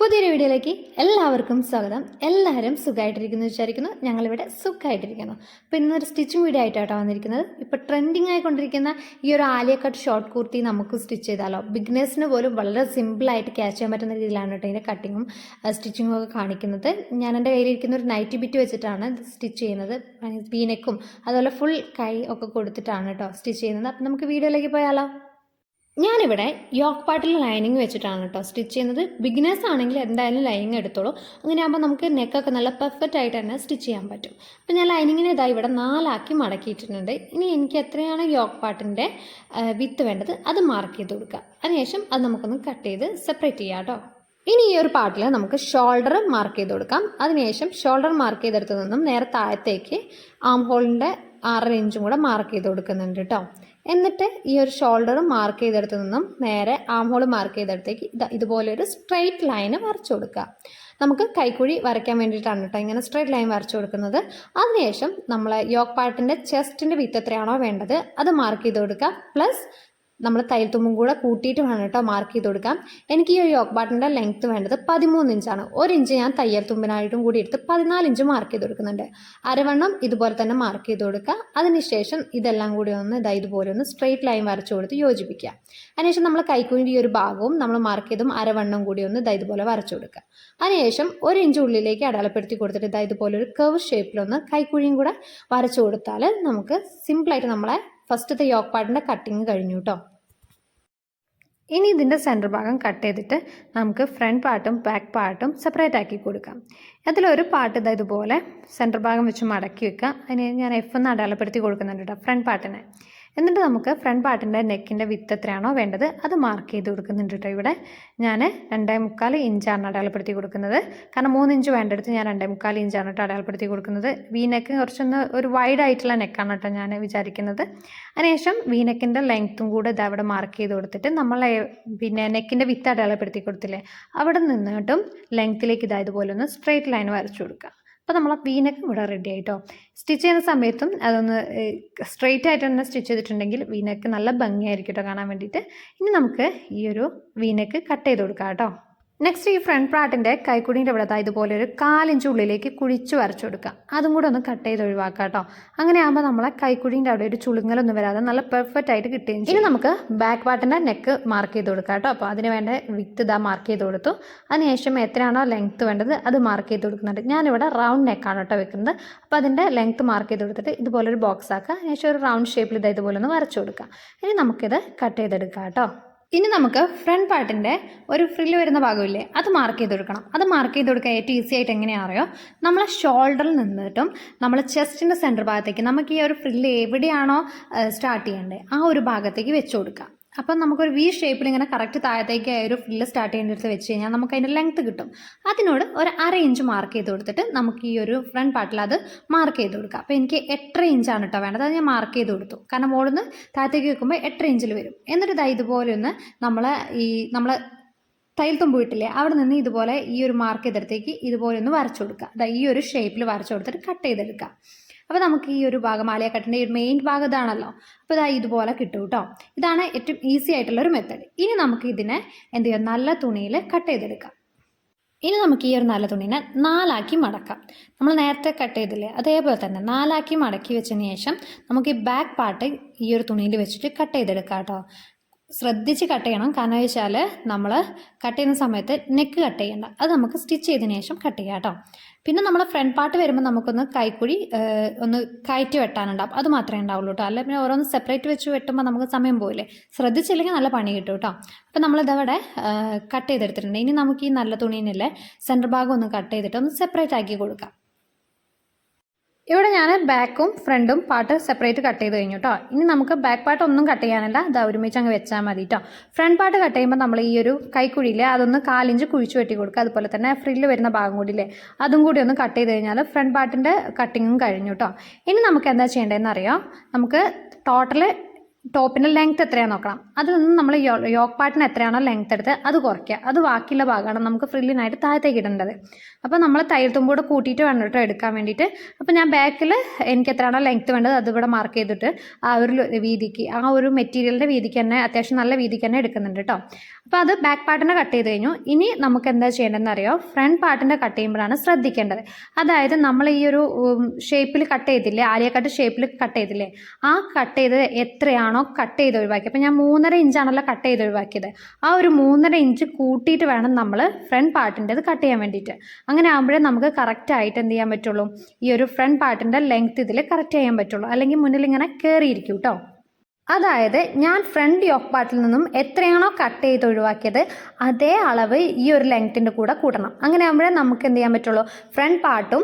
പുതിയൊരു വീഡിയോയിലേക്ക് എല്ലാവർക്കും സ്വാഗതം. എല്ലാവരും സുഖമായിട്ടിരിക്കുന്നു വിചാരിക്കുന്നു. ഞങ്ങളിവിടെ സുഖമായിട്ടിരിക്കുന്നു അപ്പോൾ ഇന്നൊരു സ്റ്റിച്ചിങ് വീഡിയോ ആയിട്ടാണ് വന്നിരിക്കുന്നത്. ഇപ്പോൾ ട്രെൻഡിങ് ആയിക്കൊണ്ടിരിക്കുന്ന ഈ ഒരു ആലിയ കട്ട് ഷോർട്ട് കുർത്തി നമുക്ക് സ്റ്റിച്ച് ചെയ്താലോ. ബിഗ്നസിന് പോലും വളരെ സിമ്പിളായിട്ട് ക്യാച്ച് ചെയ്യാൻ പറ്റുന്ന രീതിയിലാണ് കേട്ടോ ഇതിന്റെ കട്ടിങ്ങും സ്റ്റിച്ചിങ്ങും ഒക്കെ കാണിക്കുന്നത്. ഞാൻ എന്റെ കയ്യിലിരിക്കുന്ന ഒരു നൈറ്റി ബിറ്റ് വെച്ചിട്ടാണ് സ്റ്റിച്ച് ചെയ്യുന്നത്. വീനക്കും അതുപോലെ ഫുൾ കൈ ഒക്കെ കൊടുത്തിട്ടാണ് കേട്ടോ സ്റ്റിച്ച് ചെയ്യുന്നത്. അപ്പം നമുക്ക് വീഡിയോയിലേക്ക് പോയാലോ. ഞാനിവിടെ യോക്ക് പാട്ടിൽ ലൈനിങ് വെച്ചിട്ടാണ് കേട്ടോ സ്റ്റിച്ച് ചെയ്യുന്നത്. ബിഗിനേഴ്സ് ആണെങ്കിൽ എന്തായാലും ലൈനിങ് എടുത്തോളൂ. അങ്ങനെ ആകുമ്പോൾ നമുക്ക് നെക്കൊക്കെ നല്ല പെർഫെക്റ്റ് ആയിട്ട് തന്നെ സ്റ്റിച്ച് ചെയ്യാൻ പറ്റും. അപ്പോൾ ഞാൻ ലൈനിങ്ങിനെ ഇതാ ഇവിടെ നാലാക്കി മടക്കിയിട്ടുണ്ട് ഇനി എനിക്ക് എത്രയാണ് യോക്ക് പാട്ടിന്റെ വിത്ത് വേണ്ടത് അത് മാർക്ക് ചെയ്ത് കൊടുക്കുക. അതിനുശേഷം അത് നമുക്കൊന്ന് കട്ട് ചെയ്ത് സെപ്പറേറ്റ് ചെയ്യാം കേട്ടോ. ഇനി ഈ ഒരു പാട്ടിൽ നമുക്ക് ഷോൾഡർ മാർക്ക് ചെയ്ത് കൊടുക്കാം. അതിനുശേഷം ഷോൾഡർ മാർക്ക് ചെയ്തെടുത്ത് നിന്നും നേരെ താഴത്തേക്ക് ആം ഹോളിന്റെ ആറര ഇഞ്ചും കൂടെ മാർക്ക് ചെയ്ത് കൊടുക്കുന്നുണ്ട് കേട്ടോ. എന്നിട്ട് ഈ ഒരു ഷോൾഡർ മാർക്ക് ചെയ്തെടുത്ത് നിന്നും നേരെ ആം ഹോൾ മാർക്ക് ചെയ്തെടുത്തേക്ക് ഇതാ ഇതുപോലെ ഒരു സ്ട്രെയിറ്റ് ലൈന് വരച്ചു കൊടുക്കുക. നമുക്ക് കൈക്കുഴി വരയ്ക്കാൻ വേണ്ടിയിട്ടാണ് കേട്ടോ ഇങ്ങനെ സ്ട്രെയിറ്റ് ലൈൻ വരച്ചു കൊടുക്കുന്നത്. അതിനുശേഷം നമ്മൾ യോക്ക് പാർട്ടിന്റെ ചെസ്റ്റിന്റെ വിത്ത് എത്രയാണോ വേണ്ടത് അത് മാർക്ക് ചെയ്ത് കൊടുക്കുക. പ്ലസ് നമ്മൾ തുമ്പും കൂടെ കൂട്ടിയിട്ട് വേണം കേട്ടോ മാർക്ക് ചെയ്ത് കൊടുക്കാം എനിക്ക് ഈ യോക്ക് ബാട്ടിന്റെ ലെങ്ത്ത് വേണ്ടത് പതിമൂന്ന് ഇഞ്ചാണ് ഒരു ഇഞ്ച് ഞാൻ തയ്യൽ തുമ്പിനായിട്ടും കൂടി എടുത്ത് പതിനാല് ഇഞ്ച് മാർക്ക് ചെയ്ത് കൊടുക്കുന്നുണ്ട്. അരവണ്ണം ഇതുപോലെ തന്നെ മാർക്ക് ചെയ്ത് കൊടുക്കുക. അതിനുശേഷം ഇതെല്ലാം കൂടി ഒന്ന് ഇതാ ഇതുപോലെ ഒന്ന് സ്ട്രെയിറ്റ് ലൈൻ വരച്ചു കൊടുത്ത് യോജിപ്പിക്കുക. അതിനുശേഷം നമ്മൾ കൈക്കുഞ്ഞിന്റെ ഈ ഒരു ഭാഗവും നമ്മൾ മാർക്ക് ചെയ്തും അരവണ്ണം കൂടി ഒന്ന് ഇതാ ഇതുപോലെ വരച്ചു കൊടുക്കുക. അതിനുശേഷം ഒരു ഇഞ്ച് ഉള്ളിലേക്ക് അടയാളപ്പെടുത്തി കൊടുത്തിട്ട് ഇതാ ഇതുപോലെ ഒരു കർവ് ഷേപ്പിലൊന്ന് കൈക്കുഴിയും കൂടെ വരച്ചു കൊടുത്താൽ നമുക്ക് സിമ്പിളായിട്ട് നമ്മളെ ഫസ്റ്റത്തെ യോക്ക് പാർട്ടിന്റെ കട്ടിങ് കഴിഞ്ഞു കേട്ടോ ഇനി ഇതിന്റെ സെന്റർ ഭാഗം കട്ട് ചെയ്തിട്ട് നമുക്ക് ഫ്രണ്ട് പാർട്ടും ബാക്ക് പാർട്ടും സെപ്പറേറ്റ് ആക്കി കൊടുക്കാം. അതിലൊരു പാർട്ട് ഇതാ ഇതുപോലെ സെന്റർ ഭാഗം വെച്ച് മടക്കി വെക്കുക അതിന് ഞാൻ എഫ് എന്ന് അടയാളപ്പെടുത്തി കൊടുക്കുന്നുണ്ട് കേട്ടോ ഫ്രണ്ട് പാർട്ടിനെ എന്നിട്ട് നമുക്ക് ഫ്രണ്ട് പാർട്ടിന്റെ നെക്കിന്റെ വിത്ത് എത്രയാണോ വേണ്ടത് അത് മാർക്ക് ചെയ്ത് കൊടുക്കുന്നുണ്ട് കേട്ടോ ഇവിടെ. ഞാൻ രണ്ടേ മുക്കാൽ ഇഞ്ചാണ് അടയാളപ്പെടുത്തി കൊടുക്കുന്നത്. കാരണം മൂന്ന് ഇഞ്ച് വേണ്ടെടുത്ത് ഞാൻ രണ്ടേ മുക്കാൽ ഇഞ്ചാണ് കേട്ടോ അടയാളപ്പെടുത്തി കൊടുക്കുന്നത്. വി നെക്ക് കുറച്ചൊന്ന് ഒരു വൈഡ് ആയിട്ടുള്ള നെക്കാണ് കേട്ടോ ഞാൻ വിചാരിക്കുന്നത്. അതിനുശേഷം വി നെക്കിന്റെ ലെങ്ത്തും കൂടെ ഇത് അവിടെ മാർക്ക് ചെയ്ത് കൊടുത്തിട്ട് നമ്മൾ പിന്നെ നെക്കിന്റെ വിത്ത് അടയാളപ്പെടുത്തി കൊടുത്തില്ലേ? അവിടെ നിന്നിട്ടും ലെങ്ത്തിലേക്ക് ഇതായതുപോലെ ഒന്ന് സ്ട്രെയിറ്റ് ലൈൻ വരച്ചു കൊടുക്കുക. അപ്പോൾ നമ്മൾ ആ വീനക്ക് ഇവിടെ റെഡി ആയിട്ടോ. സ്റ്റിച്ച് ചെയ്യുന്ന സമയത്തും അതൊന്ന് സ്ട്രെയിറ്റ് ആയിട്ട് തന്നെ സ്റ്റിച്ച് ചെയ്തിട്ടുണ്ടെങ്കിൽ വീനക്ക് നല്ല ഭംഗിയായിരിക്കും കേട്ടോ കാണാൻ വേണ്ടിയിട്ട്. ഇനി നമുക്ക് ഈ ഒരു വീനക്ക് കട്ട് ചെയ്ത് കൊടുക്കാം കേട്ടോ നെക്സ്റ്റ് ഈ ഫ്രണ്ട് പാർട്ടിന്റെ കൈക്കുടീന്റെ ഇവിടെ ഇതുപോലെ ഒരു കാലിഞ്ച് ഉള്ളിലേക്ക് കുഴിച്ച് വരച്ചു കൊടുക്കുക അതും കൂടെ ഒന്ന് കട്ട് ചെയ്ത് ഒഴിവാക്കുക കേട്ടോ. അങ്ങനെ ആകുമ്പോൾ നമ്മളെ കൈക്കുടീന്റെ അവിടെ ഒരു ചുളുങ്ങലൊന്നും വരാതെ നല്ല പെർഫെക്റ്റ് ആയിട്ട് കിട്ടുകയും ഇനി നമുക്ക് ബാക്ക് പാർട്ടിന്റെ നെക്ക് മാർക്ക് ചെയ്ത് കൊടുക്കാം കേട്ടോ. അപ്പോൾ അതിന് വേണ്ട വിത്ത് ഇതാ മാർക്ക് ചെയ്ത് കൊടുത്തു. അതിനുശേഷം എത്രയാണോ ലെങ്ത്ത് വേണ്ടത് അത് മാർക്ക് ചെയ്ത് കൊടുക്കുന്നുണ്ട്. ഞാനിവിടെ റൗണ്ട് നെക്കാണ് കേട്ടോ വെക്കുന്നത്. അപ്പോൾ അതിന്റെ ലെങ്ത്ത് മാർക്ക് ചെയ്ത് കൊടുത്തിട്ട് ഇതുപോലെ ഒരു ബോക്സ് ആക്കുക അതിനുശേഷം ഒരു റൗണ്ട് ഷേപ്പിൽ ഇതാ ഇതുപോലെ ഒന്ന് വരച്ചു കൊടുക്കുക ഇനി നമുക്കിത് കട്ട് ചെയ്തെടുക്കാം കേട്ടോ. ഇനി നമുക്ക് ഫ്രണ്ട് പാർട്ടിന്റെ ഒരു ഫ്രില്ല് വരുന്ന ഭാഗമില്ലേ? അത് മാർക്ക് ചെയ്ത് കൊടുക്കണം. അത് മാർക്ക് ചെയ്ത് കൊടുക്കാൻ ഏറ്റവും ഈസി ആയിട്ട് എങ്ങനെയാ അറിയോ? നമ്മളെ ഷോൾഡറിൽ നിന്നിട്ടും നമ്മൾ ചെസ്റ്റിന്റെ സെന്റർ ഭാഗത്തേക്ക് നമുക്ക് ഈ ഒരു ഫ്രില്ല് എവിടെയാണോ സ്റ്റാർട്ട് ചെയ്യേണ്ടത് ആ ഒരു ഭാഗത്തേക്ക് വെച്ച് കൊടുക്കുക. അപ്പം നമുക്കൊരു വി ഷേപ്പിൽ ഇങ്ങനെ കറക്റ്റ് താഴത്തേക്ക് ഒരു ഫില്ല് സ്റ്റാർട്ട് ചെയ്യേണ്ടടുത്ത് വെച്ച് കഴിഞ്ഞാൽ നമുക്ക് അതിന്റെ ലെങ്ത് കിട്ടും. അതിനോട് ഒരു അര ഇഞ്ച് മാർക്ക് ചെയ്ത് കൊടുത്തിട്ട് നമുക്ക് ഈ ഒരു ഫ്രണ്ട് പാർട്ടിൽ അത് മാർക്ക് ചെയ്ത് കൊടുക്കാം. അപ്പോൾ എനിക്ക് എട്ടര ഇഞ്ചാണ് കേട്ടോ വേണ്ടത്. അത് ഞാൻ മാർക്ക് ചെയ്ത് കൊടുത്തു. കാരണം മുകളിൽ നിന്ന് താഴത്തേക്ക് വെക്കുമ്പോൾ എട്ടര ഇഞ്ചിൽ വരും. എന്നിട്ട് ഇതാ ഇതുപോലെ ഒന്ന് നമ്മൾ ഈ നമ്മൾ തയ്യൽ തുമ്പ് വീട്ടില്ലേ അവിടെ നിന്ന് ഇതുപോലെ ഈ ഒരു മാർക്ക് ചെയ്തെടുത്തേക്ക് ഇതുപോലെ ഒന്ന് വരച്ചു കൊടുക്കുക. അതാ ഈ ഒരു ഷേപ്പിൽ വരച്ചു കൊടുത്തിട്ട് കട്ട് ചെയ്തെടുക്കുക. അപ്പോൾ നമുക്ക് ഈ ഒരു ഭാഗം ആലിയ കട്ടിന്റെ ഒരു മെയിൻ ഭാഗം ഇതാണല്ലോ അപ്പോൾ ഇതാ ഇതുപോലെ കിട്ടും കേട്ടോ ഇതാണ് ഏറ്റവും ഈസി ആയിട്ടുള്ള ഒരു മെത്തേഡ് ഇനി നമുക്ക് ഇതിനെ എന്ത് ചെയ്യാം? നല്ല തുണിയിൽ കട്ട് ചെയ്തെടുക്കാം. ഇനി നമുക്ക് ഈ ഒരു നല്ല തുണീനെ നാലാക്കി മടക്കാം. നമ്മൾ നേരത്തെ കട്ട് ചെയ്തില്ലേ? അതേപോലെ തന്നെ നാലാക്കി മടക്കി വെച്ചതിന് ശേഷം നമുക്ക് ഈ ബാക്ക് പാർട്ട് ഈ ഒരു തുണിയിൽ വെച്ചിട്ട് കട്ട് ചെയ്തെടുക്കാം കേട്ടോ ശ്രദ്ധിച്ച് കട്ട് ചെയ്യണം. കാരണം വെച്ചാൽ നമ്മൾ കട്ട് ചെയ്യുന്ന സമയത്ത് നെക്ക് കട്ട് ചെയ്യണ്ട. അത് നമുക്ക് സ്റ്റിച്ച് ചെയ്തതിന് ശേഷം കട്ട് ചെയ്യാം കേട്ടോ പിന്നെ നമ്മൾ ഫ്രണ്ട് പാർട്ട് വരുമ്പോൾ നമുക്കൊന്ന് കൈക്കുഴി ഒന്ന് കയറ്റി വെട്ടാനുണ്ടാവും അത് മാത്രമേ ഉണ്ടാവുള്ളൂ കേട്ടോ അല്ല പിന്നെ ഓരോന്ന് സെപ്പറേറ്റ് വെച്ച് വെട്ടുമ്പോൾ നമുക്ക് സമയം പോയില്ലേ ശ്രദ്ധിച്ചില്ലെങ്കിൽ നല്ല പണി കിട്ടും കേട്ടോ അപ്പോൾ നമ്മളിതവിടെ കട്ട് ചെയ്തെടുത്തിട്ടുണ്ട്. ഇനി നമുക്ക് ഈ നല്ല തുണീനല്ലേ സെന്റർ ഭാഗം ഒന്ന് കട്ട് ചെയ്തിട്ട് ഒന്ന് സെപ്പറേറ്റ് ആക്കി കൊടുക്കാം. ഇവിടെ ഞാൻ ബാക്കും ഫ്രണ്ടും പാർട്ട് സെപ്പറേറ്റ് കട്ട് ചെയ്ത് കഴിഞ്ഞു കേട്ടോ ഇനി നമുക്ക് ബാക്ക് പാർട്ട് ഒന്നും കട്ട് ചെയ്യാനല്ല. ഇതാ ഒരുമിച്ച് അങ്ങ് വെച്ചാൽ മതി കേട്ടോ ഫ്രണ്ട് പാർട്ട് കട്ട് ചെയ്യുമ്പോൾ നമ്മൾ ഈ ഒരു കൈക്കുഴിയിലെ അതൊന്ന് കാലിഞ്ച് കുഴിച്ചു വെട്ടി കൊടുക്കുക. അതുപോലെ തന്നെ ഫ്രില്ല് വരുന്ന ഭാഗം കൂടിയില്ലേ അതും കൂടി ഒന്ന് കട്ട് ചെയ്ത് കഴിഞ്ഞാൽ ഫ്രണ്ട് പാർട്ടിന്റെ കട്ടിങ്ങും കഴിഞ്ഞു കേട്ടോ ഇനി നമുക്ക് എന്താ ചെയ്യേണ്ടതെന്ന് അറിയാം? നമുക്ക് ടോട്ടൽ ടോപ്പിന്റെ ലെങ്ത് എത്രയാണെന്ന് നോക്കണം. അതിൽ നിന്ന് നമ്മൾ യോക്ക് പാർട്ടിന് എത്രയാണോ ലെങ്ത് എടുത്ത് അത് കുറയ്ക്കുക. അത് ബാക്കിയുള്ള ഭാഗമാണ് നമുക്ക് ഫ്രില്ലിനായിട്ട് താഴത്തേക്ക് ഇടേണ്ടത്. അപ്പോൾ നമ്മൾ തയ്യൽ തുമ്പോട് കൂട്ടിയിട്ട് വേണം കേട്ടോ എടുക്കാൻ വേണ്ടിയിട്ട്. അപ്പോൾ ഞാൻ ബാക്കിൽ എനിക്ക് എത്രയാണോ ലെങ്ത് വേണ്ടത് അതിവിടെ മാർക്ക് ചെയ്തിട്ട് ആ ഒരു വീതിക്ക് ആ ഒരു മെറ്റീരിയലിന്റെ വീതിക്ക് തന്നെ അത്യാവശ്യം നല്ല വീതിക്ക് തന്നെ എടുക്കുന്നുണ്ട് കേട്ടോ. അപ്പോൾ അത് ബാക്ക് പാർട്ടിനെ കട്ട് ചെയ്ത് കഴിഞ്ഞു. ഇനി നമുക്ക് എന്താ ചെയ്യേണ്ടതെന്ന് അറിയോ? ഫ്രണ്ട് പാർട്ടിന്റെ കട്ട് ചെയ്യുമ്പോഴാണ് ശ്രദ്ധിക്കേണ്ടത്. അതായത് നമ്മൾ ഈ ഒരു ഷേപ്പിൽ കട്ട് ചെയ്തില്ലേ? ആലിയ കട്ട് ഷേപ്പിൽ കട്ട് ചെയ്തില്ലേ? ആ കട്ട് ചെയ്ത് എത്രയാണോ? കട്ട് ചെയ്ത് ഒഴിവാക്കിയത്? അപ്പോൾ ഞാൻ മൂന്നര ഇഞ്ചാണല്ലോ കട്ട് ചെയ്ത് ഒഴിവാക്കിയത്. ആ ഒരു മൂന്നര ഇഞ്ച് കൂട്ടിയിട്ട് വേണം നമ്മൾ ഫ്രണ്ട് പാർട്ടിന്റെത് കട്ട് ചെയ്യാൻ വേണ്ടിയിട്ട്. അങ്ങനെ ആകുമ്പോഴേ നമുക്ക് കറക്റ്റ് ആയിട്ട് എന്ത് ചെയ്യാൻ പറ്റുള്ളൂ? ഈ ഒരു ഫ്രണ്ട് പാർട്ടിന്റെ ലെങ്ത് ഇതിൽ കറക്റ്റ് ചെയ്യാൻ പറ്റുള്ളൂ. അല്ലെങ്കിൽ മുന്നിൽ ഇങ്ങനെ കയറിയിരിക്കും കേട്ടോ അതായത് ഞാൻ ഫ്രണ്ട് യോക്ക് പാർട്ടിൽ നിന്നും എത്രയാണോ കട്ട് ചെയ്ത് ഒഴിവാക്കിയത് അതേ അളവ് ഈ ഒരു ലെങ്ത്തിന്റെ കൂടെ കൂട്ടണം. അങ്ങനെ ആകുമ്പോഴേ നമുക്ക് എന്ത് ചെയ്യാൻ പറ്റുള്ളൂ? ഫ്രണ്ട് പാർട്ടും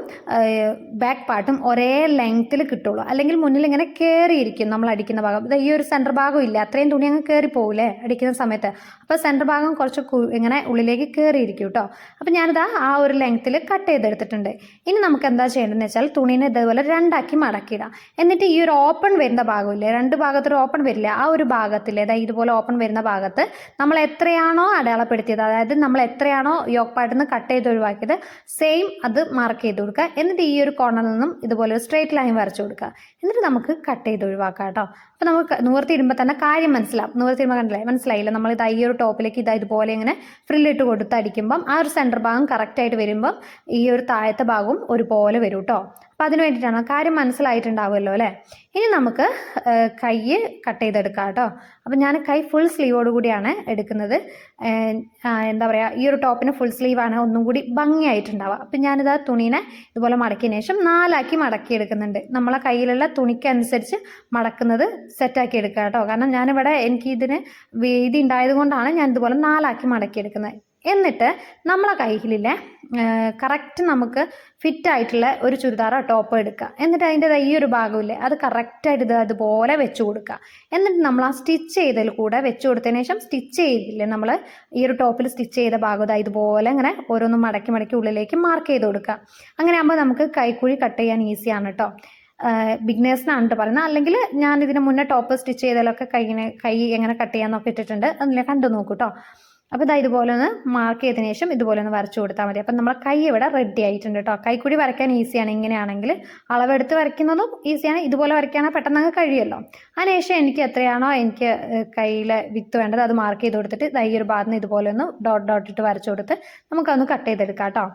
ബാക്ക് പാർട്ടും ഒരേ ലെങ്ത്തിൽ കിട്ടുള്ളൂ. അല്ലെങ്കിൽ മുന്നിൽ ഇങ്ങനെ കയറിയിരിക്കും നമ്മൾ അടിക്കുന്ന ഭാഗം. ഈ ഒരു സെന്റർ ഭാഗം ഇല്ല? അത്രയും തുണി അങ്ങ് കയറി പോകില്ലേ അടിക്കുന്ന സമയത്ത്. അപ്പോൾ സെന്റർ ഭാഗം കുറച്ച് ഇങ്ങനെ ഉള്ളിലേക്ക് കയറിയിരിക്കും കേട്ടോ അപ്പോൾ ഞാനിതാ ആ ഒരു ലെങ്ത്തിൽ കട്ട് ചെയ്തെടുത്തിട്ടുണ്ട്. ഇനി നമുക്ക് എന്താ ചെയ്യേണ്ടതെന്ന് വെച്ചാൽ തുണീനെ ഇതേപോലെ രണ്ടാക്കി മടക്കിയിടാം. എന്നിട്ട് ഈ ഒരു ഓപ്പൺ വരുന്ന ഭാഗമില്ലേ രണ്ട് ഭാഗത്തൊരു ഓപ്പൺ വരില്ല. ആ ഒരു ഭാഗത്തിൽ അതായത് ഇതുപോലെ ഓപ്പൺ വരുന്ന ഭാഗത്ത് നമ്മൾ എത്രയാണോ അടയാളപ്പെടുത്തിയത് അതായത് നമ്മൾ എത്രയാണോ യോക്ക് പാട്ടിൽ നിന്ന് കട്ട് ചെയ്ത് ഒഴിവാക്കിയത് സെയിം അത് മാർക്ക് ചെയ്ത് കൊടുക്കുക. എന്നിട്ട് ഈ ഒരു കോർണറിൽ നിന്നും ഇതുപോലെ ഒരു സ്ട്രേറ്റ് ലൈൻ വരച്ചു കൊടുക്കുക. എന്നിട്ട് നമുക്ക് കട്ട് ചെയ്ത് ഒഴിവാക്കാം കേട്ടോ. അപ്പോൾ നമുക്ക് നിവർത്തിയിടുമ്പോൾ തന്നെ കാര്യം മനസ്സിലാവും. നിവർത്തിയിടുമ്പോൾ കണ്ടില്ലേ? മനസ്സിലായില്ല? നമ്മൾ ഇത് ഈ ഒരു ടോപ്പിലേക്ക് ഇതാ ഇതുപോലെ ഇങ്ങനെ ഫ്രില്ലിട്ട് കൊടുത്ത് അടിക്കുമ്പം ആ ഒരു സെന്റർ ഭാഗം കറക്റ്റായിട്ട് വരുമ്പം ഈ ഒരു താഴത്തെ ഭാഗവും ഒരുപോലെ വരും കേട്ടോ അപ്പോൾ അതിന് വേണ്ടിയിട്ടാണ് കാര്യം മനസ്സിലായിട്ടുണ്ടാവുമല്ലോ അല്ലേ? ഇനി നമുക്ക് കൈ കട്ട് ചെയ്തെടുക്കാം കേട്ടോ. അപ്പോൾ ഞാൻ കൈ ഫുൾ സ്ലീവോട് കൂടിയാണ് എടുക്കുന്നത്. എന്താ പറയുക ഈ ഒരു ടോപ്പിന് ഫുൾ സ്ലീവാണ് ഒന്നും കൂടി ഭംഗിയായിട്ടുണ്ടാവുക. അപ്പം ഞാനിത് ആ തുണീനെ ഇതുപോലെ മടക്കിയതിന് ശേഷം നാലാക്കി മടക്കി എടുക്കുന്നുണ്ട് നമ്മളെ കയ്യിലുള്ള തുണിക്കനുസരിച്ച് മടക്കുന്നത് സെറ്റാക്കി എടുക്കുക കേട്ടോ. കാരണം ഞാനിവിടെ എനിക്ക് ഇതിന് വീതി ഉണ്ടായത് കൊണ്ടാണ് ഞാൻ ഇതുപോലെ നാലാക്കി മടക്കി എടുക്കുന്നത് എന്നിട്ട് നമ്മളെ കയ്യിലില്ലേ കറക്റ്റ് നമുക്ക് ഫിറ്റ് ആയിട്ടുള്ള ഒരു ചുരിദാറോ ടോപ്പോ എടുക്കുക. എന്നിട്ട് അതിന്റെ ഈ ഒരു ഭാഗമില്ലേ അത് കറക്റ്റായിട്ട് ഇത് അതുപോലെ വെച്ച് കൊടുക്കുക. എന്നിട്ട് നമ്മൾ ആ സ്റ്റിച്ച് ചെയ്തതിൽ കൂടെ വെച്ച് കൊടുത്തതിന് ശേഷം സ്റ്റിച്ച് ചെയ്തില്ലേ നമ്മൾ ഈ ഒരു ടോപ്പിൽ സ്റ്റിച്ച് ചെയ്ത ഭാഗം ഇതാ ഇതുപോലെ ഇങ്ങനെ ഓരോന്നും മടക്കി മടക്കി ഉള്ളിലേക്ക് മാർക്ക് ചെയ്ത് കൊടുക്കുക. അങ്ങനെ ആകുമ്പോൾ നമുക്ക് കൈക്കുഴി കട്ട് ചെയ്യാൻ ഈസിയാണ് കേട്ടോ ബിഗ്നേഴ്സിനാണ് പറയുന്നത് അല്ലെങ്കിൽ ഞാൻ ഇതിന് മുന്നേ ടോപ്പ് സ്റ്റിച്ച് ചെയ്താലൊക്കെ കൈ എങ്ങനെ കട്ട് ചെയ്യാന്നൊക്കെ ഇട്ടിട്ടുണ്ട്. അതിൽ കണ്ടു നോക്കൂ കേട്ടോ അപ്പോൾ ഇതാ ഇതുപോലെ ഒന്ന് മാർക്ക് ചെയ്തതിന് ശേഷം ഇതുപോലെ ഒന്ന് വരച്ചു കൊടുത്താൽ മതി. അപ്പം നമ്മുടെ കൈ ഇവിടെ റെഡി ആയിട്ടുണ്ട് കേട്ടോ കൈക്കൂടി വരയ്ക്കാൻ ഈസിയാണ് ഇങ്ങനെയാണെങ്കിൽ അളവെടുത്ത് വരയ്ക്കുന്നതും ഈസിയാണ് ഇതുപോലെ വരയ്ക്കാനോ പെട്ടെന്ന് അങ്ങ് കഴിയുമല്ലോ. അതിനുശേഷം എനിക്ക് എത്രയാണോ എനിക്ക് കയ്യിലെ വിത്ത് വേണ്ടത് അത് മാർക്ക് ചെയ്ത് കൊടുത്തിട്ട് ഈ ഒരു ഭാഗത്ത് നിന്ന് ഇതുപോലെ ഒന്ന് ഡോട്ട് ഡോട്ട് ഇട്ട് വരച്ചു കൊടുത്ത് നമുക്കതൊന്ന് കട്ട് ചെയ്തെടുക്കാം കേട്ടോ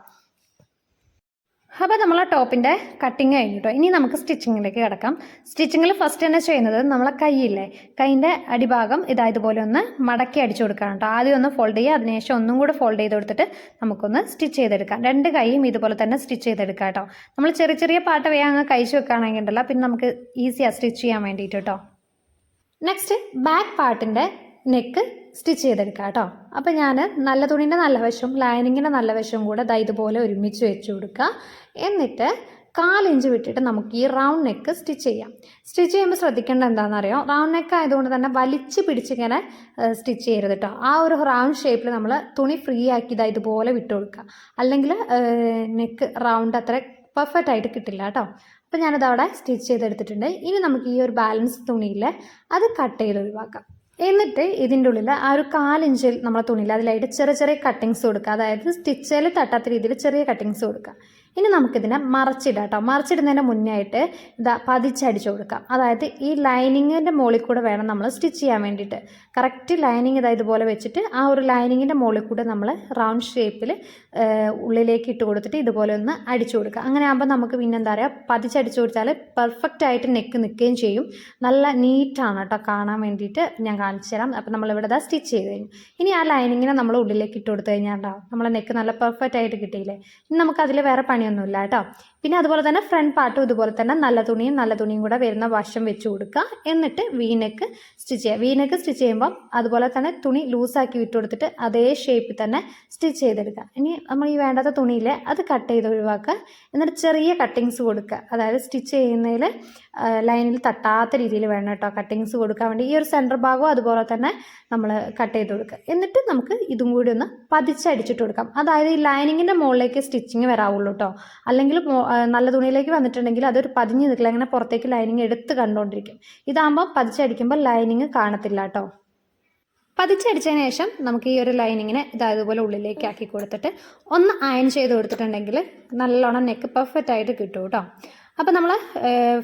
അപ്പോൾ ആ ടോപ്പിന്റെ കട്ടിങ് കഴിഞ്ഞു കേട്ടോ ഇനി നമുക്ക് സ്റ്റിച്ചിങ്ങിലേക്ക് കിടക്കാം. സ്റ്റിച്ചിങ്ങിൽ ഫസ്റ്റ് തന്നെ ചെയ്യുന്നത് നമ്മളെ കൈയില്ലേ? കൈയിന്റെ അടിഭാഗം ഇതാ ഇതുപോലെ ഒന്ന് മടക്കി അടിച്ചു കൊടുക്കണം കേട്ടോ. ആദ്യം ഒന്ന് ഫോൾഡ് ചെയ്യുക അതിനുശേഷം ഒന്നും കൂടെ ഫോൾഡ് ചെയ്ത് കൊടുത്തിട്ട് നമുക്കൊന്ന് സ്റ്റിച്ച് ചെയ്തെടുക്കാം. രണ്ട് കൈയും ഇതുപോലെ തന്നെ സ്റ്റിച്ച് ചെയ്തെടുക്കാം കേട്ടോ. നമ്മൾ ചെറിയ ചെറിയ പാട്ട് വേഗം അങ്ങ് കഴിച്ച് വെക്കുകയാണെങ്കിൽ ഉണ്ടല്ലോ പിന്നെ നമുക്ക് ഈസിയാണ് സ്റ്റിച്ച് ചെയ്യാൻ വേണ്ടിയിട്ട് കേട്ടോ. നെക്സ്റ്റ് ബാക്ക് പാർട്ടിന്റെ നെക്ക് സ്റ്റിച്ച് ചെയ്തെടുക്കാം കേട്ടോ. അപ്പോൾ ഞാൻ നല്ല തുണീന്റെ നല്ല വശവും ലൈനിങ്ങിന്റെ നല്ല വശവും കൂടെ ദാ ഇതുപോലെ ഒരുമിച്ച് വെച്ച് കൊടുക്കുക. എന്നിട്ട് കാലിഞ്ച് വിട്ടിട്ട് നമുക്ക് ഈ റൗണ്ട് നെക്ക് സ്റ്റിച്ച് ചെയ്യാം. സ്റ്റിച്ച് ചെയ്യുമ്പോൾ ശ്രദ്ധിക്കേണ്ട എന്താണെന്നറിയോ? റൗണ്ട് നെക്ക് ആയതുകൊണ്ട് തന്നെ വലിച്ച് പിടിച്ചിങ്ങനെ സ്റ്റിച്ച് ചെയ്യരുത് കേട്ടോ. ആ ഒരു റൗണ്ട് ഷേപ്പിൽ നമ്മൾ തുണി ഫ്രീ ആക്കി ഇതാ ഇതുപോലെ വിട്ട് കൊടുക്കുക. അല്ലെങ്കിൽ നെക്ക് റൗണ്ട് അത്ര പെർഫെക്റ്റ് ആയിട്ട് കിട്ടില്ല കേട്ടോ. അപ്പോൾ ഞാനത് അവിടെ സ്റ്റിച്ച് ചെയ്തെടുത്തിട്ടുണ്ട്. ഇനി നമുക്ക് ഈ ഒരു ബാലൻസ് തുണിയിൽ അത് കട്ട് ചെയ്ത് ഒഴിവാക്കാം. എന്നിട്ട് ഇതിന്റെ ഉള്ളിൽ ആ ഒരു കാലിഞ്ചിൽ നമ്മളെ തുണിയിൽ അതിലായിട്ട് ചെറിയ ചെറിയ കട്ടിങ്സ് കൊടുക്കുക. അതായത് സ്റ്റിച്ചിൽ തട്ടാത്ത രീതിയിൽ ചെറിയ കട്ടിങ്സ് കൊടുക്കുക. ഇനി നമുക്കിതിനെ മറച്ചിടാം കേട്ടോ മറച്ചിടുന്നതിന് മുന്നേ ആയിട്ട് ഇതാ പതിച്ചടിച്ചു കൊടുക്കാം. അതായത് ഈ ലൈനിങ്ങിന്റെ മുകളിൽ കൂടെ വേണം നമ്മൾ സ്റ്റിച്ച് ചെയ്യാൻ വേണ്ടിയിട്ട്. കറക്റ്റ് ലൈനിങ് ഇതാ ഇതുപോലെ വെച്ചിട്ട് ആ ഒരു ലൈനിങ്ങിന്റെ മുകളിൽ കൂടെ നമ്മൾ റൗണ്ട് ഷേപ്പിൽ ഉള്ളിലേക്ക് ഇട്ട് കൊടുത്തിട്ട് ഇതുപോലെ ഒന്ന് അടിച്ചു കൊടുക്കുക. അങ്ങനെ ആകുമ്പോൾ നമുക്ക് പിന്നെ എന്താ പറയുക പതിച്ചടിച്ചു കൊടുത്താൽ പെർഫെക്റ്റ് ആയിട്ട് നെക്ക് നിൽക്കുകയും ചെയ്യും. നല്ല നീറ്റാണ് കേട്ടോ കാണാൻ വേണ്ടിയിട്ട് ഞാൻ കാണിച്ചു തരാം. അപ്പോൾ നമ്മളിവിടെ ഇതാ സ്റ്റിച്ച് ചെയ്ത് കഴിഞ്ഞു. ഇനി ആ ലൈനിങ്ങിനെ നമ്മൾ ഉള്ളിലേക്ക് ഇട്ട് കൊടുത്തു കഴിഞ്ഞാൽ ഉണ്ടാവും നമ്മളെ നെക്ക് നല്ല പെർഫെക്റ്റ് ആയിട്ട് കിട്ടിയില്ലേ? ഇനി നമുക്ക് അതിൽ വേറെ പണിയൊന്നുമില്ല കേട്ടോ. പിന്നെ അതുപോലെ തന്നെ ഫ്രണ്ട് പാർട്ടും ഇതുപോലെ തന്നെ നല്ല തുണിയും നല്ല തുണിയും കൂടെ വരുന്ന വശം വെച്ച് കൊടുക്കുക. എന്നിട്ട് വീനക്ക് സ്റ്റിച്ച് ചെയ്യുക. വീനക്ക് സ്റ്റിച്ച് ചെയ്യുമ്പം അതുപോലെ തന്നെ തുണി ലൂസാക്കി വിട്ട് കൊടുത്തിട്ട് അതേ ഷേപ്പിൽ തന്നെ സ്റ്റിച്ച് ചെയ്തെടുക്കുക. ഇനി നമ്മൾ ഈ വേണ്ടാത്ത തുണിയിലെ അത് കട്ട് ചെയ്ത് ഒഴിവാക്കുക. എന്നിട്ട് ചെറിയ കട്ടിങ്സ് കൊടുക്കുക. അതായത് സ്റ്റിച്ച് ചെയ്യുന്നതിൽ ലൈനിൽ തട്ടാത്ത രീതിയിൽ വേണം കേട്ടോ കട്ടിങ്സ് കൊടുക്കാൻ വേണ്ടി. ഈ ഒരു സെന്റർ ഭാഗവും അതുപോലെ തന്നെ നമ്മൾ കട്ട് ചെയ്ത് കൊടുക്കുക. എന്നിട്ട് നമുക്ക് ഇതും കൂടി ഒന്ന് പതിച്ചടിച്ചിട്ട് കൊടുക്കാം. അതായത് ഈ ലൈനിങ്ങിന്റെ മുകളിലേക്ക് സ്റ്റിച്ചിങ് വരാവുള്ളൂ കേട്ടോ. അല്ലെങ്കിൽ നല്ല തുണിയിലേക്ക് വന്നിട്ടുണ്ടെങ്കിൽ അതൊരു പതിഞ്ഞ് നിൽക്കില്ല. അങ്ങനെ പുറത്തേക്ക് ലൈനിങ് എടുത്ത് കണ്ടുകൊണ്ടിരിക്കും ഇതാകുമ്പോൾ പതിച്ചടിക്കുമ്പോൾ ലൈനിങ് കാണത്തില്ല കേട്ടോ പതിച്ചടിച്ചതിന് ശേഷം നമുക്ക് ഈ ഒരു ലൈനിങ്ങിനെ ഇതായതുപോലെ ഉള്ളിലേക്ക് ആക്കി കൊടുത്തിട്ട് ഒന്ന് അയൺ ചെയ്ത് കൊടുത്തിട്ടുണ്ടെങ്കിൽ നല്ലോണം നെക്ക് പെർഫെക്റ്റ് ആയിട്ട് കിട്ടും കേട്ടോ അപ്പോൾ നമ്മൾ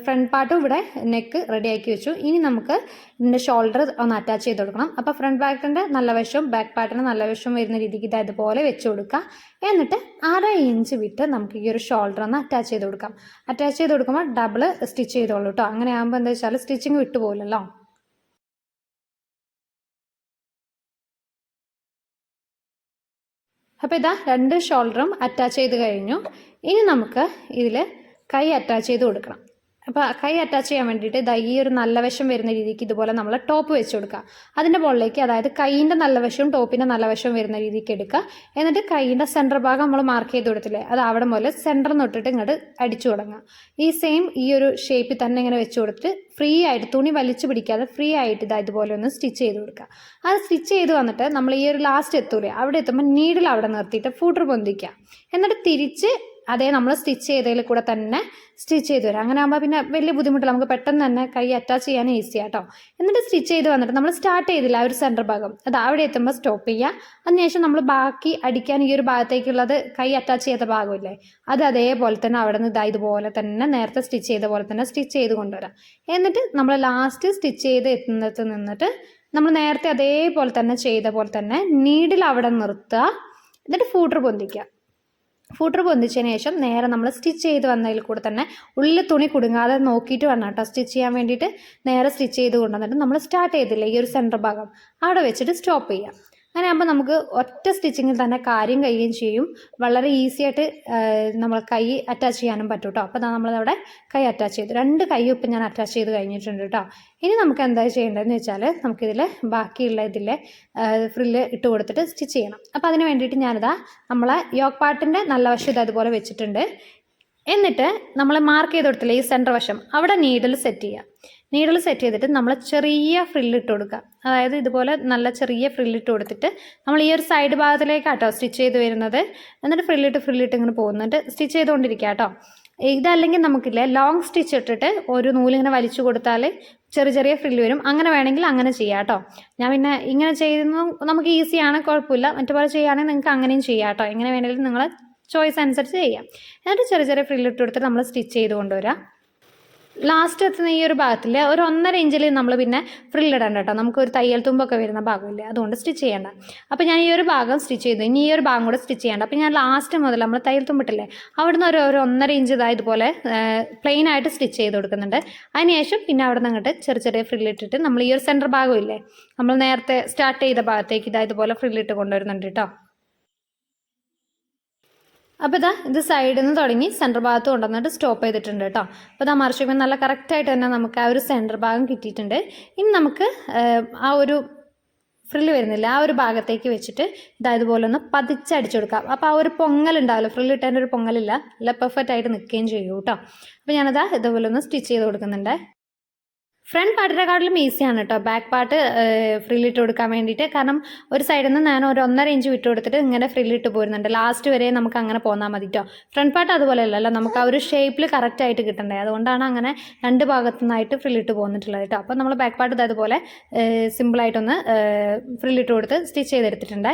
ഫ്രണ്ട് പാർട്ടും ഇവിടെ നെക്ക് റെഡി ആക്കി വെച്ചു. ഇനി നമുക്ക് ഇതിന്റെ ഷോൾഡർ ഒന്ന് അറ്റാച്ച് ചെയ്ത് കൊടുക്കണം. അപ്പോൾ ഫ്രണ്ട് പാർട്ടിന്റെ നല്ല വശവും ബാക്ക് പാർട്ടിന് നല്ല വശവും വരുന്ന രീതിക്ക് ഇത് അതുപോലെ വെച്ച് കൊടുക്കുക. എന്നിട്ട് അര ഇഞ്ച് വിട്ട് നമുക്ക് ഈ ഒരു ഷോൾഡർ ഒന്ന് അറ്റാച്ച് ചെയ്ത് കൊടുക്കാം. അറ്റാച്ച് ചെയ്ത് കൊടുക്കുമ്പോൾ ഡബിൾ സ്റ്റിച്ച് ചെയ്തോളൂ കേട്ടോ അങ്ങനെ ആകുമ്പോൾ എന്താ വെച്ചാൽ സ്റ്റിച്ചിങ് വിട്ടു പോകില്ലല്ലോ അപ്പോൾ ഇതാ രണ്ട് ഷോൾഡറും അറ്റാച്ച് ചെയ്ത് കഴിഞ്ഞു. ഇനി നമുക്ക് ഇതിൽ കൈ അറ്റാച്ച് ചെയ്ത് കൊടുക്കണം. അപ്പോൾ കൈ അറ്റാച്ച് ചെയ്യാൻ വേണ്ടിയിട്ട് ഇതാ ഈ ഒരു നല്ല വശം വരുന്ന രീതിക്ക് ഇതുപോലെ നമ്മൾ ടോപ്പ് വെച്ച് കൊടുക്കുക. അതിന്റെ മുകളിലേക്ക് അതായത് കൈയിന്റെ നല്ല വശവും ടോപ്പിന്റെ നല്ല വശവും വരുന്ന രീതിക്ക് എടുക്കുക. എന്നിട്ട് കൈയിന്റെ സെന്റർ ഭാഗം നമ്മൾ മാർക്ക് ചെയ്ത് കൊടുത്തില്ലേ അത് അവിടെ മുതൽ സെന്റർ തൊട്ടിട്ട് ഇങ്ങോട്ട് അടിച്ചു തുടങ്ങുക. ഈ സെയിം ഈ ഒരു ഷേപ്പിൽ തന്നെ ഇങ്ങനെ വെച്ച് കൊടുത്തിട്ട് ഫ്രീ ആയിട്ട് തുണി വലിച്ചു പിടിക്കാതെ ഫ്രീ ആയിട്ട് ഇതാ ഇതുപോലെ ഒന്ന് സ്റ്റിച്ച് ചെയ്ത് കൊടുക്കുക. അത് സ്റ്റിച്ച് ചെയ്ത് വന്നിട്ട് നമ്മൾ ഈ ഒരു ലാസ്റ്റ് എത്തൂലേ അവിടെ എത്തുമ്പോൾ നീഡിൽ അവിടെ നിർത്തിയിട്ട് ഫൂട്ടർ പൊന്തിക്കുക. എന്നിട്ട് തിരിച്ച് അതേ നമ്മൾ സ്റ്റിച്ച് ചെയ്തതിൽ കൂടെ തന്നെ സ്റ്റിച്ച് ചെയ്ത് വരാം. അങ്ങനെ ആകുമ്പോൾ പിന്നെ വലിയ ബുദ്ധിമുട്ടില്ല. നമുക്ക് പെട്ടെന്ന് തന്നെ കൈ അറ്റാച്ച് ചെയ്യാൻ ഈസി ആട്ടോ. എന്നിട്ട് സ്റ്റിച്ച് ചെയ്ത് വന്നിട്ട് നമ്മൾ സ്റ്റാർട്ട് ചെയ്തില്ല ആ ഒരു സെന്റർ ഭാഗം. അത് അവിടെ എത്തുമ്പോൾ സ്റ്റോപ്പ് ചെയ്യുക അതിനുശേഷം നമ്മൾ ബാക്കി അടിക്കാൻ ഈ ഒരു ഭാഗത്തേക്കുള്ളത് കൈ അറ്റാച്ച് ചെയ്ത ഭാഗമില്ലേ അത് അതേപോലെ തന്നെ അവിടെ നിന്ന് ഇതാ ഇതുപോലെ തന്നെ നേരത്തെ സ്റ്റിച്ച് ചെയ്ത പോലെ തന്നെ സ്റ്റിച്ച് ചെയ്ത് കൊണ്ടുവരാം. എന്നിട്ട് നമ്മൾ ലാസ്റ്റ് സ്റ്റിച്ച് ചെയ്ത് എത്തുന്നിടത്ത് നിന്നിട്ട് നമ്മൾ നേരത്തെ അതേപോലെ തന്നെ ചെയ്ത പോലെ തന്നെ നീഡിൽ അവിടെ നിർത്തുക. എന്നിട്ട് ഫൂട്ടർ പൊന്തിക്കുക. ഫൂട്ടർ പൊന്തിച്ചതിന് ശേഷം നേരെ നമ്മൾ സ്റ്റിച്ച് ചെയ്ത് വന്നതിൽ കൂടെ തന്നെ ഉള്ളിൽ തുണി കുടുങ്ങാതെ നോക്കിയിട്ട് വേണം കേട്ടോ. സ്റ്റിച്ച് ചെയ്യാൻ വേണ്ടിയിട്ട് നേരെ സ്റ്റിച്ച് ചെയ്ത് കൊണ്ടുവന്നിട്ട് നമ്മൾ സ്റ്റാർട്ട് ചെയ്തില്ലേ ഈ ഒരു സെന്റർ ഭാഗം? അവിടെ വെച്ചിട്ട് സ്റ്റോപ്പ് ചെയ്യാം. അങ്ങനെ ആകുമ്പോൾ നമുക്ക് ഒറ്റ സ്റ്റിച്ചിങ്ങിൽ തന്നെ കാര്യം കഴിയുകയും ചെയ്യും. വളരെ ഈസി ആയിട്ട് നമ്മൾ കൈ അറ്റാച്ച് ചെയ്യാനും പറ്റും കേട്ടോ അപ്പോൾ നമ്മളവിടെ കൈ അറ്റാച്ച് ചെയ്തു. രണ്ട് കൈയും ഇപ്പം ഞാൻ അറ്റാച്ച് ചെയ്ത് കഴിഞ്ഞിട്ടുണ്ട് കേട്ടോ ഇനി നമുക്ക് എന്താ ചെയ്യേണ്ടതെന്ന് വെച്ചാൽ നമുക്കിതിൽ ബാക്കിയുള്ള ഇതിലെ ഫ്രില്ല് ഇട്ട് കൊടുത്തിട്ട് സ്റ്റിച്ച് ചെയ്യണം. അപ്പോൾ അതിന് വേണ്ടിയിട്ട് ഞാനിതാ നമ്മളെ യോഗ് പാട്ടിന്റെ നല്ല വശം ഇത് അതുപോലെ വെച്ചിട്ടുണ്ട്. എന്നിട്ട് നമ്മൾ മാർക്ക് ചെയ്ത് കൊടുത്തില്ലേ ഈ സെന്റർ വശം. അവിടെ നീഡിൽ സെറ്റ് ചെയ്യുക നീഡിൽ സെറ്റ് ചെയ്തിട്ട് നമ്മൾ ചെറിയ ഫ്രില്ലിട്ട് കൊടുക്കുക. അതായത് ഇതുപോലെ നല്ല ചെറിയ ഫ്രില്ലിട്ട് കൊടുത്തിട്ട് നമ്മൾ ഈ ഒരു സൈഡ് ഭാഗത്തിലേക്കാട്ടോ സ്റ്റിച്ച് ചെയ്ത് വരുന്നത്. എന്നിട്ട് ഫ്രില്ലിട്ട് ഫ്രില്ലിട്ട് ഇങ്ങനെ പോകുന്നുണ്ട് സ്റ്റിച്ച് ചെയ്തുകൊണ്ടിരിക്കുക കേട്ടോ. ഇതല്ലെങ്കിൽ നമുക്കില്ല ലോങ് സ്റ്റിച്ച് ഇട്ടിട്ട് ഒരു നൂലിങ്ങനെ വലിച്ചു കൊടുത്താൽ ചെറിയ ചെറിയ ഫ്രില്ല് വരും. അങ്ങനെ വേണമെങ്കിൽ അങ്ങനെ ചെയ്യാം കേട്ടോ. ഞാൻ പിന്നെ ഇങ്ങനെ ചെയ്യുന്നു നമുക്ക് ഈസിയാണ് കുഴപ്പമില്ല. മറ്റുപോലെ ചെയ്യുകയാണെങ്കിൽ നിങ്ങൾക്ക് അങ്ങനെയും ചെയ്യാം കേട്ടോ. എങ്ങനെ വേണമെങ്കിലും നിങ്ങൾ ചോയ്സ് അനുസരിച്ച് ചെയ്യാം. എന്നിട്ട് ചെറിയ ചെറിയ ഫ്രില്ലിട്ട് കൊടുത്തിട്ട് നമ്മൾ സ്റ്റിച്ച് ചെയ്ത് കൊണ്ടുവരാം ലാസ്റ്റ് എത്തുന്ന ഈ ഒരു ഭാഗത്തിൽ ഒരു ഒന്നര ഇഞ്ചിൽ നമ്മൾ പിന്നെ ഫ്രില്ലിടണ്ട കേട്ടോ നമുക്ക് ഒരു തയ്യൽ തുമ്പൊക്കെ വരുന്ന ഭാഗമില്ലേ? അതുകൊണ്ട് സ്റ്റിച്ച് ചെയ്യണ്ട. അപ്പോൾ ഞാൻ ഈ ഒരു ഭാഗം സ്റ്റിച്ച് ചെയ്തു. ഇനി ഈ ഒരു ഭാഗം കൂടെ സ്റ്റിച്ച് ചെയ്യണ്ട. അപ്പോൾ ഞാൻ ലാസ്റ്റ് മുതൽ നമ്മൾ തയ്യൽ തുമ്പിട്ടില്ലേ അവിടുന്ന് ഒരു ഒരു ഒന്നര ഇഞ്ച് ഇതാ ഇതുപോലെ പ്ലെയിൻ ആയിട്ട് സ്റ്റിച്ച് ചെയ്ത് കൊടുക്കുന്നുണ്ട്. അതിനുശേഷം പിന്നെ അവിടെ നിന്ന് അങ്ങോട്ട് ചെറിയ ചെറിയ ഫ്രില്ലിട്ടിട്ട് നമ്മൾ ഈ ഒരു സെന്റർ ഭാഗമില്ലേ നമ്മൾ നേരത്തെ സ്റ്റാർട്ട് ചെയ്ത ഭാഗത്തേക്ക് ഇതാ ഇതുപോലെ ഫ്രില്ലിട്ട് കൊണ്ടുവരുന്നുണ്ട് കേട്ടോ അപ്പോൾ ഇതാ ഇത് സൈഡിൽ നിന്ന് തുടങ്ങി സെന്റർ ഭാഗത്ത് കൊണ്ടുവന്നിട്ട് സ്റ്റോപ്പ് ചെയ്തിട്ടുണ്ട് കേട്ടോ. അപ്പോൾ ഇതാ മറിച്ചുമ്പോൾ നല്ല കറക്റ്റായിട്ട് തന്നെ നമുക്ക് ആ ഒരു സെന്റർ ഭാഗം കിട്ടിയിട്ടുണ്ട്. ഇനി നമുക്ക് ആ ഒരു ഫ്രില്ല് വരുന്നില്ല ആ ഒരു ഭാഗത്തേക്ക് വെച്ചിട്ട് ഇതാ ഇതുപോലെ ഒന്ന് പതിച്ചടിച്ചു കൊടുക്കാം. അപ്പോൾ ആ ഒരു പൊങ്ങൽ ഉണ്ടാവില്ല ഫ്രില്ല് ഇട്ടതിന്റെ ഒരു പൊങ്ങലില്ല. നല്ല പെർഫെക്റ്റ് ആയിട്ട് നിൽക്കുകയും ചെയ്യും കേട്ടോ. അപ്പോൾ ഞാനതാ ഇതുപോലെ ഒന്ന് സ്റ്റിച്ച് ചെയ്ത് കൊടുക്കുന്നുണ്ട്. ഫ്രണ്ട് പാർട്ടിനെക്കാട്ടിലും ഈസിയാണ് കേട്ടോ ബാക്ക് പാർട്ട് ഫ്രില്ലിട്ട് കൊടുക്കാൻ വേണ്ടിയിട്ട്. കാരണം ഒരു സൈഡിൽ നിന്ന് ഞാൻ ഒരു ഒന്നര ഇഞ്ച് വിട്ട് കൊടുത്തിട്ട് ഇങ്ങനെ ഫ്രില്ലിട്ട് പോരുന്നുണ്ട്. ലാസ്റ്റ് വരെ നമുക്ക് അങ്ങനെ പോന്നാൽ മതി കേട്ടോ ഫ്രണ്ട് പാർട്ട് അതുപോലെ അല്ലല്ലോ നമുക്ക് ആ ഒരു ഷേപ്പിൽ കറക്റ്റ് ആയിട്ട് കിട്ടണ്ടേ. അതുകൊണ്ടാണ് അങ്ങനെ രണ്ട് ഭാഗത്തു നിന്നായിട്ട് ഫ്രില്ലിട്ട് പോന്നിട്ടുള്ളത് കേട്ടോ അപ്പോൾ നമ്മൾ ബാക്ക് പാർട്ട് ഇതേപോലെ സിമ്പിളായിട്ടൊന്ന് ഫ്രില്ലിട്ട് കൊടുത്ത് സ്റ്റിച്ച് ചെയ്തെടുത്തിട്ടുണ്ട്.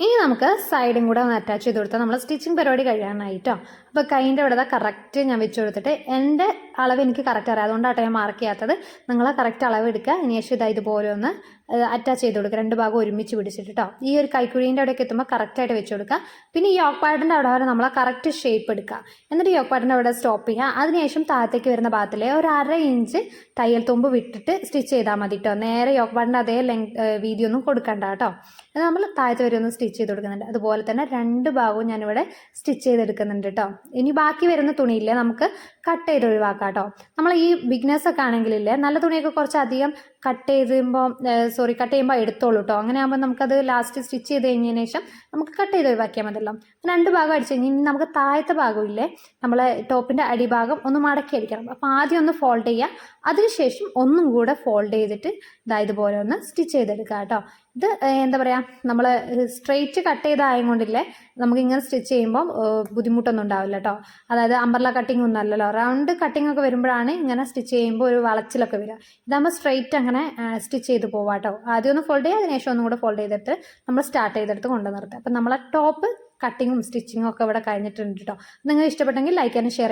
ഇനി നമുക്ക് സൈഡും കൂടെ ഒന്ന് അറ്റാച്ച് ചെയ്ത് കൊടുത്താൽ നമ്മൾ സ്റ്റിച്ചിങ് പരിപാടി കഴിയാനായിട്ടോ. അപ്പോൾ കൈന്റെ അവിടെ കറക്റ്റ് ഞാൻ വെച്ച് കൊടുത്തിട്ട് എന്റെ അളവ് എനിക്ക് കറക്റ്റ് അറിയാം. അതുകൊണ്ടാട്ടോ ഞാൻ മാർക്ക് ചെയ്യാത്തത്. നിങ്ങൾ കറക്റ്റ് അളവ് എടുക്കുക. ഇനി ശേഷം ഇതാ ഇതുപോലെ ഒന്ന് അറ്റാച്ച് ചെയ്ത് കൊടുക്കുക. രണ്ട് ഭാഗം ഒരുമിച്ച് പിടിച്ചിട്ട് കേട്ടോ ഈ ഒരു കൈക്കുഴീന്റെ അവിടെയൊക്കെ എത്തുമ്പോൾ കറക്റ്റായിട്ട് വെച്ച് കൊടുക്കുക. പിന്നെ ഈ യോക്ക് പാഡിന്റെ അവിടെ വരെ നമ്മൾ കറക്റ്റ് ഷേപ്പ് എടുക്കുക. എന്നിട്ട് യോക്ക് പാഡിന്റെ അവിടെ സ്റ്റോപ്പ് ചെയ്യുക. അതിനുശേഷം താഴത്തേക്ക് വരുന്ന ഭാഗത്തിലെ ഒരു അര ഇഞ്ച് തയ്യൽ തുമ്പ് വിട്ടിട്ട് സ്റ്റിച്ച് ചെയ്താൽ മതി കേട്ടോ നേരെ യോക്ക് പാഡിന്റെ അതേ ലെങ് വീതി ഒന്നും കൊടുക്കണ്ട കേട്ടോ അത് നമ്മൾ താഴത്തെ വരെ ഒന്ന് സ്റ്റിച്ച് ചെയ്ത് കൊടുക്കുന്നുണ്ട്. അതുപോലെ തന്നെ രണ്ട് ഭാഗവും ഞാനിവിടെ സ്റ്റിച്ച് ചെയ്തെടുക്കുന്നുണ്ട് കേട്ടോ ഇനി ബാക്കി വരുന്ന തുണിയില്ലേ നമുക്ക് കട്ട് ചെയ്ത് ഒഴിവാക്കാം കേട്ടോ നമ്മൾ ഈ ബിഗ്നേഴ്സൊക്കെ ആണെങ്കിലില്ലേ നല്ല തുണിയൊക്കെ കുറച്ച് അധികം കട്ട് ചെയ്യുമ്പോൾ സോറി കട്ട് ചെയ്യുമ്പോൾ എടുത്തോളൂ കേട്ടോ അങ്ങനെ ആകുമ്പോൾ നമുക്കത് ലാസ്റ്റ് സ്റ്റിച്ച് ചെയ്ത് കഴിഞ്ഞതിന് ശേഷം നമുക്ക് കട്ട് ചെയ്ത് ഒഴിവാക്കിയാൽ മതിയല്ലോ. രണ്ട് ഭാഗം അടിച്ചു. കഴിഞ്ഞ് ഇനി നമുക്ക് താഴത്തെ ഭാഗമില്ലേ? നമ്മളെ ടോപ്പിന്റെ അടിഭാഗം ഒന്ന് മടക്കി അടിക്കണം. അപ്പോൾ ആദ്യം ഒന്ന് ഫോൾഡ് ചെയ്യുക അതിനുശേഷം ഒന്നും കൂടെ ഫോൾഡ് ചെയ്തിട്ട് ഇതാ ഇതുപോലെ ഒന്ന് സ്റ്റിച്ച് ചെയ്തെടുക്കുക കേട്ടോ. ഇത് എന്താ പറയുക നമ്മൾ സ്ട്രെയിറ്റ് കട്ട് ചെയ്തായത് കൊണ്ടില്ലേ? നമുക്ക് ഇങ്ങനെ സ്റ്റിച്ച് ചെയ്യുമ്പോൾ ബുദ്ധിമുട്ടൊന്നും ഉണ്ടാവില്ല കേട്ടോ. അതായത് അമ്പർല കട്ടിംഗ് ഒന്നും അല്ലല്ലോ. റൗണ്ട് കട്ടിംഗ് ഒക്കെ വരുമ്പോഴാണ് ഇങ്ങനെ സ്റ്റിച്ച് ചെയ്യുമ്പോൾ ഒരു വളച്ചിലൊക്കെ വരിക. ഇതാകുമ്പോൾ സ്ട്രെയിറ്റ് അങ്ങനെ സ്റ്റിച്ച് ചെയ്ത് പോവാം കേട്ടോ. ആദ്യം ഒന്ന് ഫോൾഡ് ചെയ്യുക അതിനുശേഷം ഒന്നും കൂടെ ഫോൾഡ് ചെയ്തിട്ട് നമ്മൾ സ്റ്റാർട്ട് ചെയ്തെടുത്ത് കൊണ്ടു നിർത്തുക അപ്പം നമ്മളെ ടോപ്പ് കട്ടിങ്ങും സ്റ്റിച്ചിങ്ങും ഒക്കെ ഇവിടെ കഴിഞ്ഞിട്ടുണ്ട് കേട്ടോ നിങ്ങൾ ഇഷ്ടപ്പെട്ടെങ്കിൽ ലൈക്ക് ആൻഡ് ഷെയർ